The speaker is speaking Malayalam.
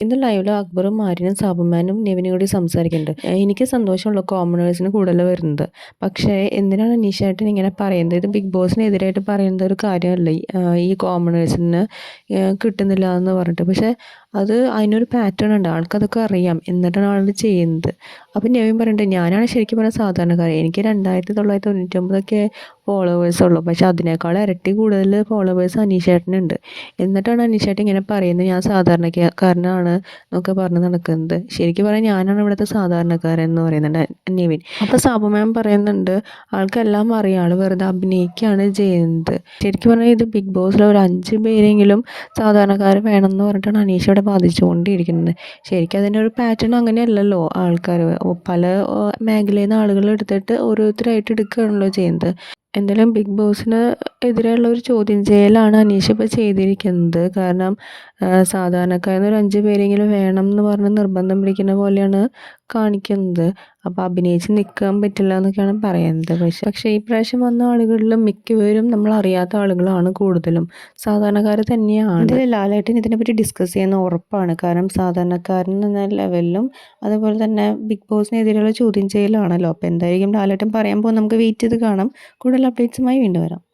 ഇന്ന് ലൈവിൽ അക്ബറും ആര്യനും സാബുമാനും നെവിനും കൂടി സംസാരിക്കുന്നുണ്ട്. എനിക്ക് സന്തോഷമുള്ള കോമണേഴ്സിന് കൂടുതൽ വരുന്നത്. പക്ഷേ എന്തിനാണ് നിഷായിട്ട് ഇങ്ങനെ പറയുന്നത്? ഇത് ബിഗ് ബോസിനെതിരായിട്ട് പറയുന്ന ഒരു കാര്യമല്ല. ഈ കോമണേഴ്സിന് കിട്ടുന്നില്ല എന്ന് പറഞ്ഞിട്ട്. പക്ഷേ അത് അതിനൊരു പാറ്റേൺ ഉണ്ട്. ആൾക്കതൊക്കെ അറിയാം. എന്നിട്ടാണ് ആൾ ചെയ്യുന്നത്. അപ്പം നവീൻ പറയുന്നുണ്ട് ഞാനാണ് ശരിക്കും പറഞ്ഞാൽ സാധാരണക്കാരൻ. എനിക്ക് രണ്ടായിരത്തി തൊള്ളായിരത്തി തൊണ്ണൂറ്റൊമ്പതൊക്കെ ഫോളോവേഴ്സ് ഉള്ളൂ. പക്ഷെ അതിനേക്കാൾ ഇരട്ടി കൂടുതൽ ഫോളോവേഴ്സ് അനീഷേട്ടനുണ്ട്. എന്നിട്ടാണ് അനീഷേട്ടൻ ഇങ്ങനെ പറയുന്നത് ഞാൻ സാധാരണക്കാരനാണ് എന്നൊക്കെ പറഞ്ഞ് നടക്കുന്നത്. ശരിക്കും പറഞ്ഞാൽ ഞാനാണ് ഇവിടുത്തെ സാധാരണക്കാരൻ എന്ന് പറയുന്നുണ്ട് നവീൻ. അപ്പോൾ സാബു മാം പറയുന്നുണ്ട് ആൾക്കെല്ലാം അറിയാം ആൾ വെറുതെ അഭിനയിക്കുകയാണ് ചെയ്യുന്നത്. ശരിക്കും പറഞ്ഞാൽ ഇത് ബിഗ് ബോസിൽ ഒരു അഞ്ച് പേരെങ്കിലും സാധാരണക്കാർ വേണമെന്ന് പറഞ്ഞിട്ടാണ് അനീഷ ഇവിടെ ബാധിച്ചുകൊണ്ടിരിക്കുന്നത് ശരിക്കും അതിന്റെ ഒരു പാറ്റേൺ അങ്ങനെയല്ലല്ലോ ആൾക്കാർ പല മേഖലയിൽ നിന്ന് ആളുകളെ എടുത്തിട്ട് ഓരോരുത്തരായിട്ട് എടുക്കുകയാണല്ലോ ചെയ്യുന്നത്. എന്തായാലും ബിഗ് ബോസിന് എതിരെയുള്ള ഒരു ചോദ്യം ചെയ്യലാണ് അനീഷ ഇപ്പോൾ ചെയ്തിരിക്കുന്നത്. കാരണം സാധാരണക്കാരിൽ ഒരു അഞ്ച് പേരെങ്കിലും വേണം എന്ന് പറഞ്ഞ് നിർബന്ധം പിടിക്കുന്ന പോലെയാണ് കാണിക്കുന്നത്. അപ്പോൾ അഭിനയിച്ച് നിൽക്കാൻ പറ്റില്ല എന്നൊക്കെയാണ് പറയുന്നത്. പക്ഷേ പക്ഷേ ഈ പ്രാവശ്യം വന്ന ആളുകളിൽ മിക്കവരും നമ്മൾ അറിയാത്ത ആളുകളാണ് കൂടുതലും. സാധാരണക്കാർ തന്നെയാണ്. ഇതിൽ ലാലേട്ടൻ ഇതിനെപ്പറ്റി ഡിസ്കസ് ചെയ്യുന്ന ഉറപ്പാണ്. കാരണം സാധാരണക്കാരൻ എന്ന ലെവലിലും അതുപോലെ തന്നെ ബിഗ് ബോസിനെതിരെയുള്ള ചോദ്യം ചെയ്യലാണല്ലോ അപ്പോൾ എന്തായിരിക്കും ലാലേട്ടൻ പറയാൻ പോകുന്നത്? നമുക്ക് വെയിറ്റ് ചെയ്ത് കാണാം. കൂടുതൽ അപ്ഡേറ്റ്സുമായി വീണ്ടും വരാം.